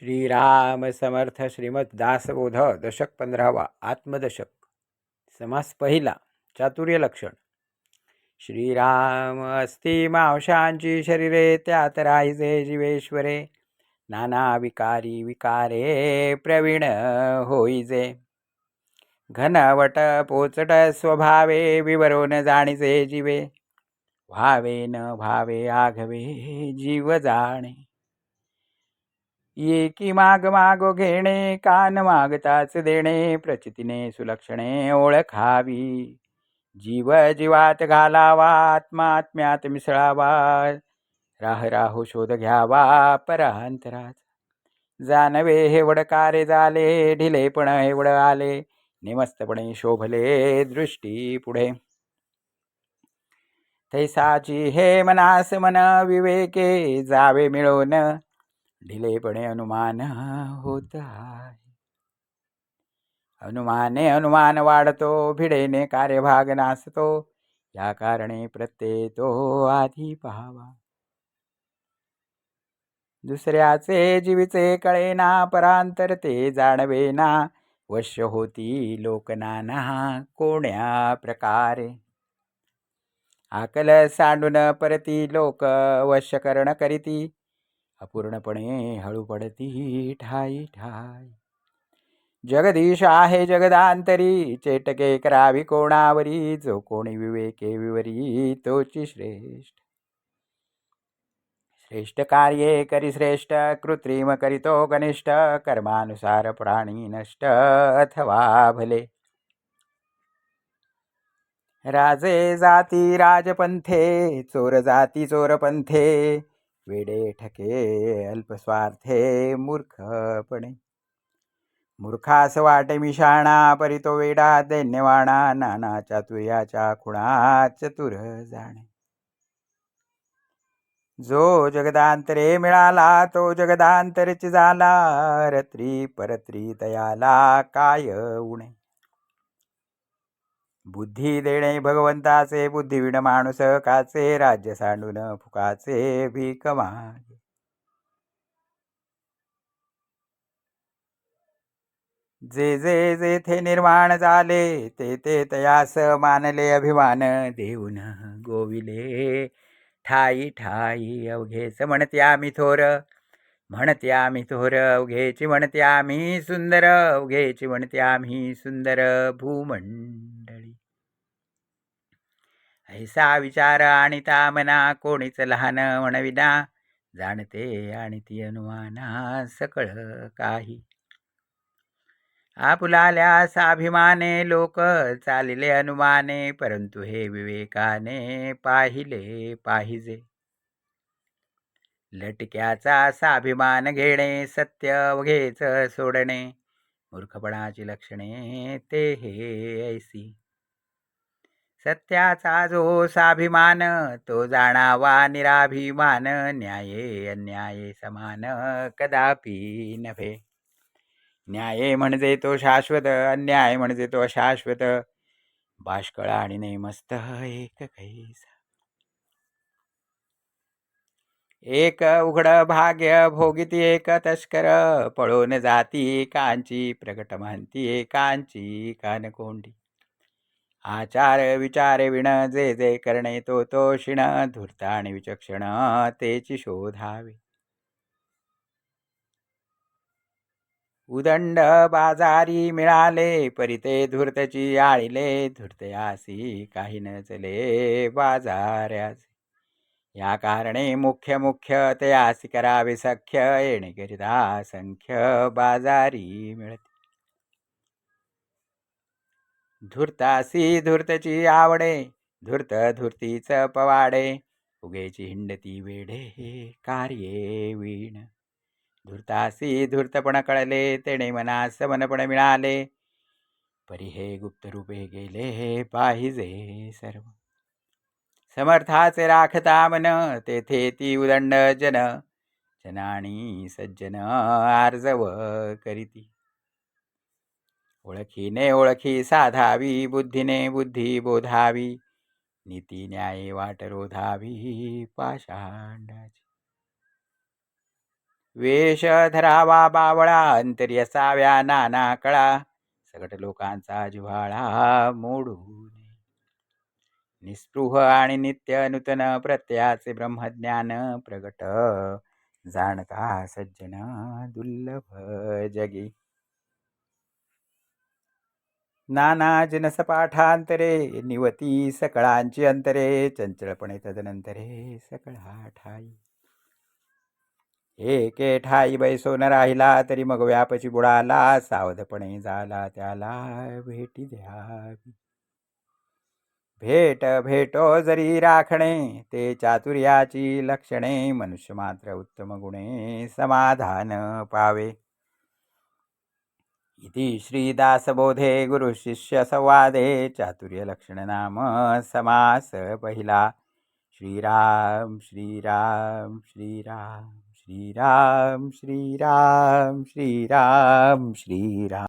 श्रीराम समर्थ श्रीमद दासबोध दशक पंधरावा आत्मदशक. समास पहिला चातुर्य लक्षण. श्रीराम अस्ति मांशांची शरीरे त्यात राहिजे जीवेश्वरे. नाना विकारी विकारे प्रवीण होईजे. घनवट पोचट स्वभावे विवरून जाणीचे जीवे. व्हावे न भावे आघवे जीव जाणे. एकी माग माग घेणे कान मागताच देणे प्रचितीने सुलक्षणे ओळखावी. जीव जीवात घालावा आत्मात्म्यात मिसळावा. राह राहू शोध घ्यावा परांतरात. जानवे हे वडकारे झाले ढिलेपण एवढ आले. निमस्तपणे शोभले दृष्टी पुढे. तैसाची हे मनास मन विवेके जावे मिळवून ढिलेपणे अनुमान होत आहे अनुमाने अनुमान वाढतो भिडेने कार्यभाग नासतो. या कारणे प्रत्यय तो आधी पाहावा. दुसऱ्याचे जीवीचे कळेना परांतर ते जाणवेना. वश्य होती लोकनाना कोण्या प्रकारे? आकल सांडून परती लोक वश्य करण करीती. अपूर्णपणे हळू पडती ठाई ठाई. जगदीश आहे जगदांतरी चेटके करावी कोणावरी जो कोणी विवेके विवरी तोची श्रेष्ठ. श्रेष्ठ कार्ये करी श्रेष्ठ कृत्रिम करीतो कनिष्ठ कर्मानुसार प्राणी नष्ट अथवा भले. राजे जाती राजपंथे चोर जाती चोरपंथे वेडे ठके अल्पस्वार्थे मूर्खपणे. मूर्खास वाटे मिशाणा परितो वेडा दैन्यवाणा नाना चातुर्याच्या खुणा चतुर जाणे. जो जगदांतरे मिळाला तो जगदांतरच झाला रत्री परत्री तयाला काय उणे. बुद्धी देणे भगवंताचे बुद्धिविण माणूस काचे राज्य सांडून फुकाचे भीक मागे. जे जे जेथे निर्माण झाले ते ते तयास मानले अभिमान देऊन गोविले. ठाई ठाई अवघेच म्हणते आम्ही थोर म्हणते आम्ही थोर अवघेची म्हणते आम्ही सुंदर अवघेची म्हणते आम्ही सुंदर भूमंडळी ऐसा विचार आणि मना कोणीच लहान म्हणविना. जाणते आणि ती अनुमाना सकळ काही. आपुलाल्या साभिमाने लोक चालिले अनुमाने परंतु हे विवेकाने पाहिले पाहिजे. लटक्याचा साभिमान घेणे सत्य वघेच सोडणे. मूर्खपणाची लक्षणे ते हे ऐसी. सत्याचा जो साभिमान तो जाणावा निराभिमान न्याये अन्याये समान कदापि नव्हे. न्याय म्हणजे तो शाश्वत अन्याय म्हणजे तो अशाश्वत. बाष्कळा आणि नेमस्त एक कैसा. एक उघड भाग्य भोगिती एक तस्कर पळून जाती कांची प्रकट म्हणती कांची कानकोंडी. आचार विचार विण जे जे करणे तो तो शिण धूर्त आणि विचक्षण तेची शोधावे. उदंड बाजारी मिळाले परिते धूर्तची आळीले धूर्तयासी काही नचले बाजार्यास या कारणे मुख्य मुख्य तयासी करावे सख्य येणे करिता संख्य बाजारी मिळते. धूर्तासी धूर्तची आवडे धूर्त धूर्तीच पवाडे. उगेची हिंडती वेढे कार्ये वीण. धूर्तासी धूर्तपण कळले तेणे मनास मनपण मिळाले. परी हे गुप्त रूपे गेले हे पाहिजे सर्व. समर्थाचे राखता मन तेथे ती उदंड जन. जनाणी सज्जन आर्जव करीती. ओळखीने ओळखी साधावी बुद्धीने बुद्धी बोधावी नीती न्याय वाट रोधावी पाषांडाची वेश धरावा बावळा अंतरी असाव्या नाना कळा सगट लोकांचा जिव्हाळा मोडून. निस्पृह आणि नित्य नूतन प्रत्ययाचे ब्रह्मज्ञान प्रगट जाणता सज्जन दुर्लभ जगी. नाना पाठांतरे निवती सकळांची अंतरे चंचलपणे तदनंतरे सकळा ठाई. एके ठाई बैसोन राहिला तरी मग व्यापची बुडाला सावधपणे झाला त्याला भेटी द्यावी. भेट भेटो जरी राखणे ते चातुर्याची लक्षणे मनुष्य मात्र उत्तम गुणे समाधान पावे. इति श्रीदासबोधे गुरुशिष्य संवादे चातुर्य नाम समास पहिला। श्रीराम श्रीराम श्रीराम श्रीराम श्रीराम श्रीराम श्रीराम।